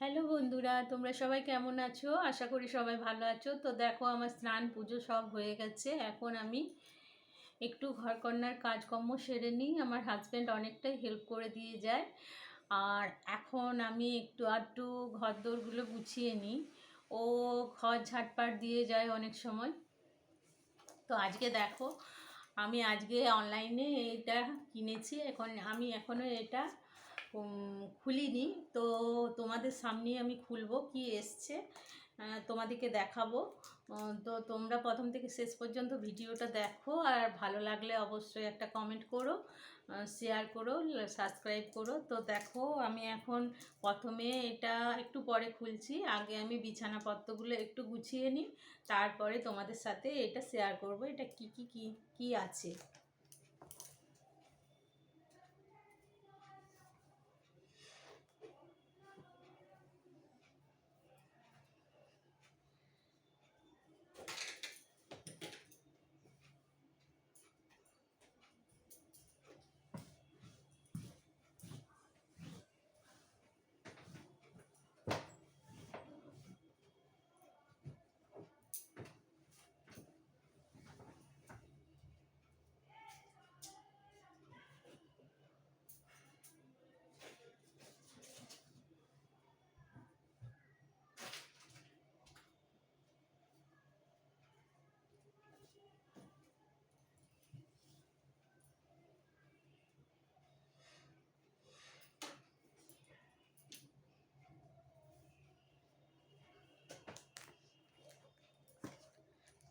Hello বন্ধুরা, তোমরা সবাই কেমন আছো? আশা করি সবাই ভালো আছো। তো দেখো, আমার স্নান পুজো সব হয়ে গেছে। এখন আমি একটু ঘরকন্যার কাজকর্ম সেরে নিই। আমার হাজব্যান্ড অনেকটাই হেল্প করে দিয়ে যায়। আর এখন আমি একটু আধটু ঘর দোরগুলো গুছিয়ে নিই। ও ঘর ঝাটপাট দিয়ে যায় অনেক সময়। তো আজকে দেখো, আমি আজকে অনলাইনে এটা কিনেছি। এখন আমি এখনও এটা খুলিনি। তো তোমাদের সামনে আমি খুলবো কি এসছে। তোমাদেরকে দেখাবো। তো তোমরা প্রথম থেকে শেষ পর্যন্ত ভিডিওটা দেখো আর ভালো লাগলে অবশ্যই একটা কমেন্ট করো শেয়ার করো সাবস্ক্রাইব করো। তো দেখো, আমি এখন প্রথমে এটা একটু পরে খুলছি। আগে আমি বিছানাপত্রগুলো একটু গুছিয়ে নিই, তারপরে তোমাদের সাথে এটা শেয়ার করব। এটা কি কি কি কি আছে?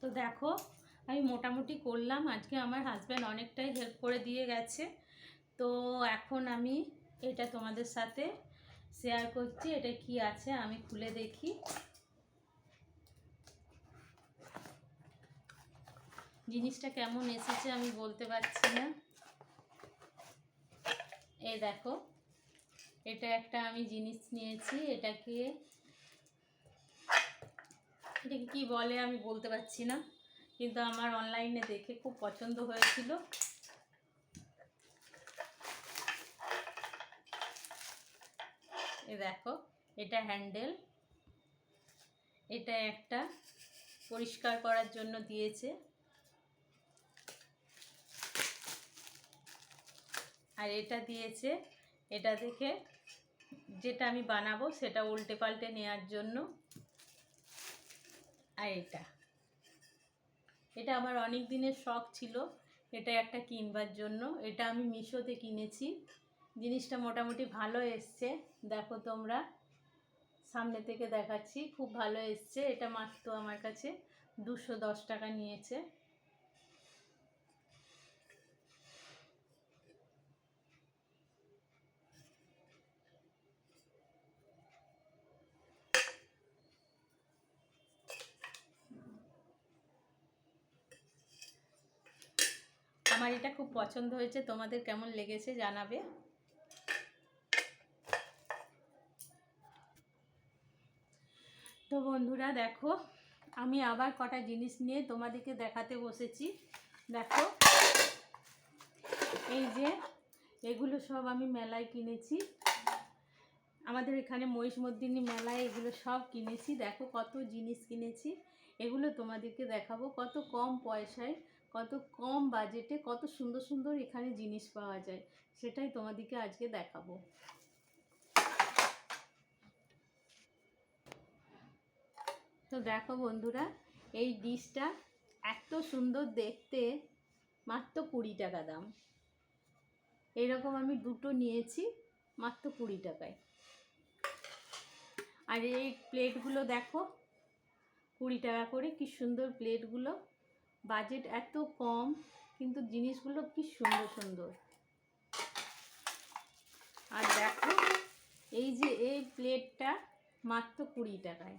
তো দেখো, আমি মোটামুটি করলাম। আজকে আমার হাজব্যান্ড অনেকটাই হেল্প করে দিয়ে গেছে। তো এখন আমি এটা তোমাদের সাথে শেয়ার করছি, এটা কি আছে আমি খুলে দেখি। জিনিসটা কেমন এসেছে আমি বলতে পারছি না। এই দেখো, এটা একটা আমি জিনিস নিয়েছি, এটাকে এটাকে কি বলে আমি বলতে পারছি না। কিন্তু আমার অনলাইনে দেখে খুব পছন্দ হয়েছিল। এ দেখো, এটা হ্যান্ডেল এটা একটা পরিষ্কার করার জন্য দিয়েছে। আর এটা দিয়েছে, এটা দেখে যেটা আমি বানাবো সেটা উল্টে পাল্টে নেওয়ার জন্য। আর এটা। এটা আমার অনেক দিনের শখ ছিল। এটা একটা কিনবার জন্য। এটা আমি মিশোতে কিনেছি। জিনিসটা মোটামুটি ভালো এসছে। দেখো তোমরা। সামনে থেকে দেখাচ্ছি। খুব ভালো এসছে। এটা মাত্র আমার কাছে দুশো দশ টাকা নিয়েছে। আমার এটা খুব পছন্দ হয়েছে। তোমাদের কেমন লেগেছে জানাবে? তো বন্ধুরা দেখো, আমি আবার কটা জিনিস নিয়ে তোমাদেরকে দেখাতে বসেছি। দেখো, এই যে এগুলো সব আমি মেলায় কিনেছি। আমাদের এখানে মহিষমর্দিনী মেলায় এগুলো সব কিনেছি। দেখো কত জিনিস কিনেছি। এগুলো তোমাদেরকে দেখাবো। কত কম পয়সায় কত কম বাজেটে কত সুন্দর সুন্দর এখানে জিনিস পাওয়া যায়, সেটাই তোমাদেরকে আজকে দেখাবো। তো দেখো বন্ধুরা, এই ডিশটা এত সুন্দর দেখতে, মাত্র কুড়ি টাকা দাম। এরকম আমি দুটো নিয়েছি, মাত্র কুড়ি টাকায়। আর এই প্লেটগুলো দেখো, কুড়ি টাকা করে, কি সুন্দর প্লেটগুলো। বাজেট এত কম, কিন্তু জিনিসগুলো কি সুন্দর সুন্দর। আর দেখো, এই যে এই প্লেটটা মাত্র কুড়ি টাকায়।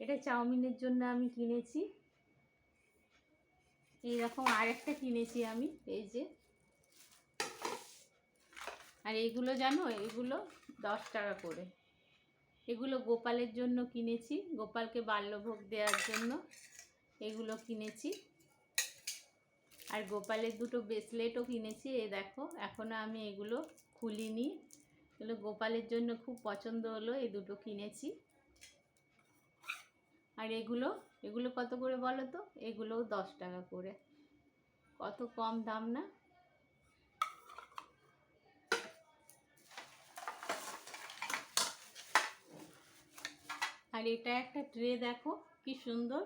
এটা চাউমিনের জন্য আমি কিনেছি। এইরকম আরেকটা কিনেছি আমি, এই যে। আর এইগুলো জানো, এগুলো দশ টাকা করে। এগুলো গোপালের জন্য কিনেছি, গোপালকে বাল্যভোগ দেওয়ার জন্য এগুলো কিনেছি। আর গোপালের দুটো ব্রেসলেটও কিনেছি, এই দেখো এখনও আমি এগুলো খুলিনি। এগুলো গোপালের জন্য খুব পছন্দ হলো, এই দুটো কিনেছি। আর এগুলো এগুলো কত করে বলো তো? এগুলোও দশ টাকা করে। কত কম দাম না? আর এটা একটা ট্রে দেখো, কি সুন্দর।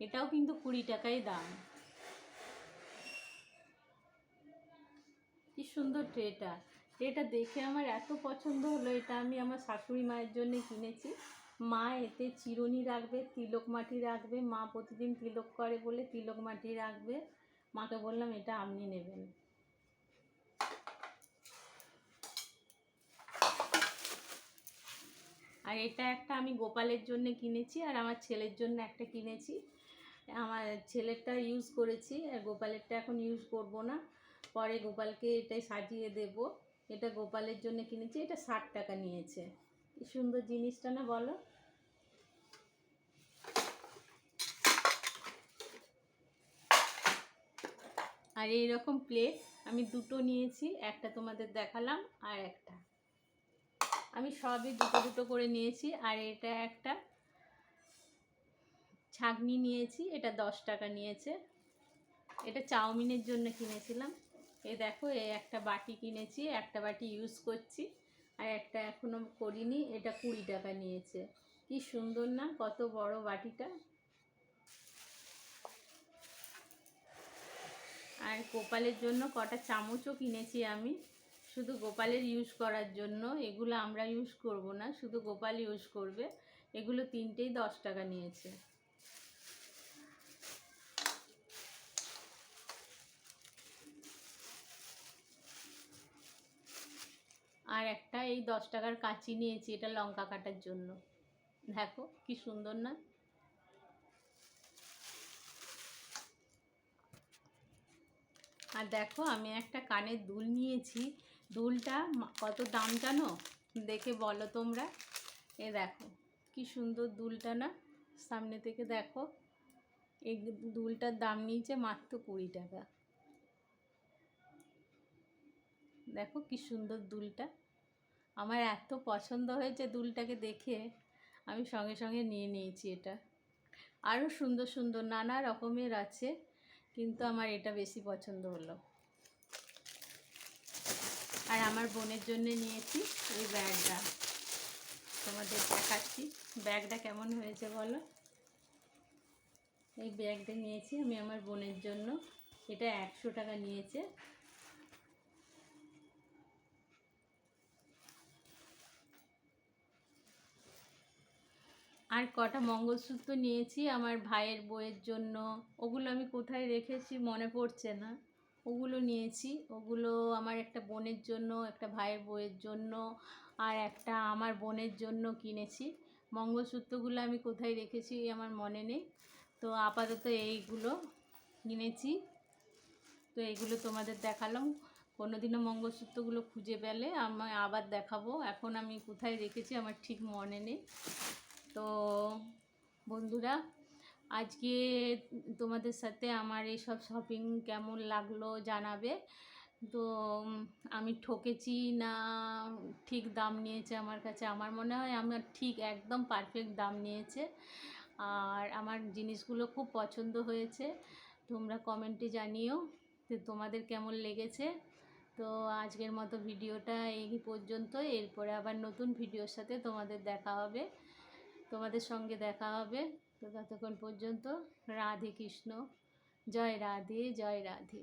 এটাও কিন্তু কুড়ি টাকাই দাম। সুন্দর ট্রেটা ট্রেটা দেখে আমার এত পছন্দ হলো, এটা আমি আমার শাশুড়ি মায়ের জন্য কিনেছি। মা এতে চিরুনি রাখবে, তিলক মাটি রাখবে, মা প্রতিদিন তিলক করে বলে তিলক মাটি রাখবে। মাকে বললাম, এটা আপনি নেবেন। আর এটা একটা আমি গোপালের জন্য কিনেছি, আর আমার ছেলের জন্য একটা কিনেছি। আমার ছেলেরটা ইউজ করেছি, আর গোপালেরটা এখন ইউজ করব না। পরে গোপালকে এটাই সাজিয়ে দেব। এটা গোপালের জন্য কিনেছি, এটা ষাট টাকা নিয়েছে। কি সুন্দর জিনিসটা না বলো? আর এই রকম প্লেট আমি দুটো নিয়েছি, একটা তোমাদের দেখালাম আর একটা। আমি সবই দুটো দুটো করে নিয়েছি আর এটা একটা ছাগনি নিয়েছি, এটা দশ টাকা নিয়েছে। এটা চাউমিনের জন্য কিনেছিলাম। এই দেখো, এই একটা বাটি কিনেছি, একটা বাটি ইউজ করছি, আর একটা এখনও করিনি, এটা কুড়ি টাকা নিয়েছে। কি সুন্দর না, কত বড় বাটিটা। আর গোপালের জন্য কটা চামচও কিনেছি আমি, শুধু গোপালের ইউজ করার জন্য, এগুলো আমরা ইউজ করব না, শুধু গোপাল ইউজ করবে, এগুলো তিনটেই দশ টাকা নিয়েছে আর একটা এই দশ টাকার কাঁচি নিয়েছি, এটা লঙ্কা কাটার জন্য। দেখো, কি সুন্দর না? আর দেখো, আমি একটা কানের দুল নিয়েছি। দুলটা কত দাম জানো? দেখে বলো তোমরা। এ দেখো, কি সুন্দর দুলটা না? সামনে থেকে দেখো, এই দুলটার দাম নিয়েছে মাত্র কুড়ি টাকা। দেখো, কি সুন্দর দুলটা। আমার এত পছন্দ হয়েছে দুলটাকে দেখে। আমি সঙ্গে সঙ্গে নিয়ে নিয়েছি এটা। আরও সুন্দর সুন্দর নানা রকমের আছে, কিন্তু আমার এটা বেশি পছন্দ হলো। আর আমার বোনের জন্য নিয়েছি এই ব্যাগটা। তোমাদের দেখাচ্ছি, ব্যাগটা কেমন হয়েছে বলো? এই ব্যাগটা নিয়েছি আমি আমার বোনের জন্য। এটা একশো টাকা নিয়েছে। আর কটা মঙ্গলসূত্র নিয়েছি আমার ভাইয়ের বইয়ের জন্য। ওগুলো আমি কোথায় রেখেছি মনে পড়ছে না। ওগুলো নিয়েছি। ওগুলো আমার একটা বোনের জন্য, একটা ভাইয়ের বইয়ের জন্য আর একটা আমার বোনের জন্য কিনেছি। মঙ্গলসূত্রগুলো আমি কোথায় রেখেছি আমার মনে নেই। তো আপাতত এইগুলো কিনেছি। তো এইগুলো তোমাদের দেখালাম। কোনো দিনও মঙ্গলসূত্রগুলো খুঁজে পেলে আমি আবার দেখাবো। এখন আমি কোথায় রেখেছি আমার ঠিক মনে নেই। তো বন্ধুরা, আজকে তোমাদের সাথে আমার এইসব শপিং কেমন লাগল জানাবে। তো আমি ঠকেছি না, ঠিক দাম নিয়েছে আমার কাছে। আমার মনে হয় আমার ঠিক একদম পারফেক্ট দাম নিয়েছে। আর আমার জিনিসগুলো খুব পছন্দ হয়েছে। তোমরা কমেন্টে জানিও যে তোমাদের কেমন লেগেছে। তো, আজকের মতো ভিডিওটা এই পর্যন্ত এরপরে আবার নতুন ভিডিওর সাথে তোমাদের দেখা হবে। তোমাদের সঙ্গে দেখা হবে তো ততক্ষণ পর্যন্ত রাধে কৃষ্ণ। জয় রাধে জয় রাধে।